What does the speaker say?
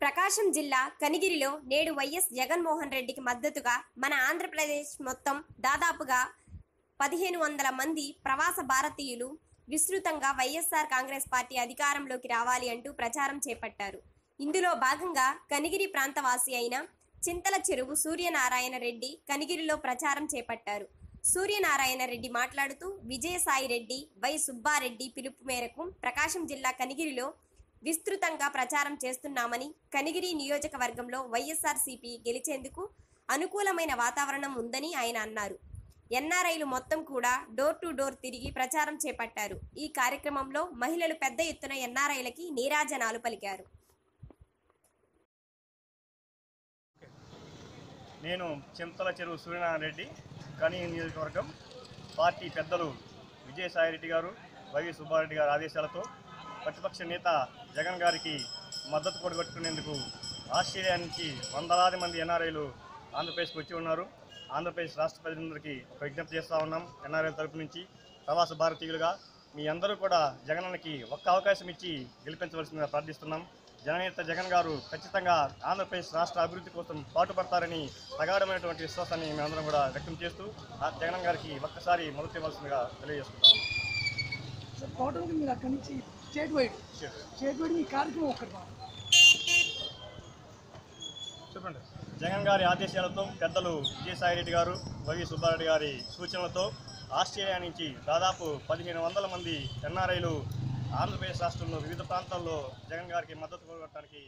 ప్రకాశం జిల్లా కనిగిరిలో నేడు వైఎస్ జగన్మోహన్ రెడ్డికి మద్దతుగా మన ఆంధ్రప్రదేశ్ మొత్తం దాదాపుగా పదిహేను వందల మంది ప్రవాస భారతీయులు విస్తృతంగా వైఎస్ఆర్ కాంగ్రెస్ పార్టీ అధికారంలోకి రావాలి అంటూ ప్రచారం చేపట్టారు. ఇందులో భాగంగా కనిగిరి ప్రాంతవాసి అయిన చింతల చెరువు సూర్యనారాయణ రెడ్డి కనిగిరిలో ప్రచారం చేపట్టారు. సూర్యనారాయణ రెడ్డి మాట్లాడుతూ విజయసాయి రెడ్డి వై సుబ్బారెడ్డి పిలుపు మేరకు ప్రకాశం జిల్లా కనిగిరిలో విస్తృతంగా ప్రచారం చేస్తున్నామని కనిగిరి నియోజకవర్గంలో వైఎస్ఆర్సీపీ గెలిచేందుకు అనుకూలమైన వాతావరణం ఉందని ఆయన అన్నారు. ఎన్ఆర్ఐలు మొత్తం కూడా డోర్ టు డోర్ తిరిగి ప్రచారం చేపట్టారు. ఈ కార్యక్రమంలో మహిళలు పెద్ద ఎత్తున ఎన్ఆర్ఐలకి నీరాజనాలు పలికారు. నేను చింతల చెరువు సూర్యనారాయణ రెడ్డి కనీ నియోజకవర్గం పార్టీ పెద్దలు విజయసాయిరెడ్డి గారు వైవి సుబ్బారెడ్డి గారి ఆదేశాలతో ప్రతిపక్ష నేత జగన్ గారికి మద్దతు కూడగట్టుకునేందుకు ఆస్ట్రేలియా నుంచి వందలాది మంది ఎన్ఆర్ఐలు ఆంధ్రప్రదేశ్కి వచ్చి ఉన్నారు. ఆంధ్రప్రదేశ్ రాష్ట్ర ప్రజలందరికీ ఒక విజ్ఞప్తి చేస్తూ ఉన్నాం. ఎన్ఆర్ఐల తరపు నుంచి ప్రవాస భారతీయులుగా మీ అందరూ కూడా జగనన్నకి ఒక్క అవకాశం ఇచ్చి గెలిపించవలసిందిగా ప్రార్థిస్తున్నాం. జననేత జగన్ గారు ఖచ్చితంగా ఆంధ్రప్రదేశ్ రాష్ట్ర అభివృద్ధి కోసం పాటుపడతారని ప్రగాఢమైనటువంటి విశ్వాసాన్ని మేమందరం కూడా వ్యక్తం చేస్తూ ఆ జగన్ గారికి ఒక్కసారి మొదటి ఇవ్వాల్సిందిగా తెలియజేసుకుంటాం. టోటల్గా మీరు అక్కడి నుంచి స్టేట్ వైడ్. స్టేట్ వైడ్ మీ కార్యక్రమం ఒక్కటి చెప్పండి. జగన్ గారి ఆదేశాలతో పెద్దలు విజయసాయిరెడ్డి గారు వైవి సుబ్బారెడ్డి గారి సూచనలతో ఆస్ట్రేలియా నుంచి దాదాపు పదిహేను వందల మంది ఎన్ఆర్ఐలు ఆంధ్రప్రదేశ్ రాష్ట్రంలో వివిధ ప్రాంతాల్లో జగన్ గారికి మద్దతు కోరడానికి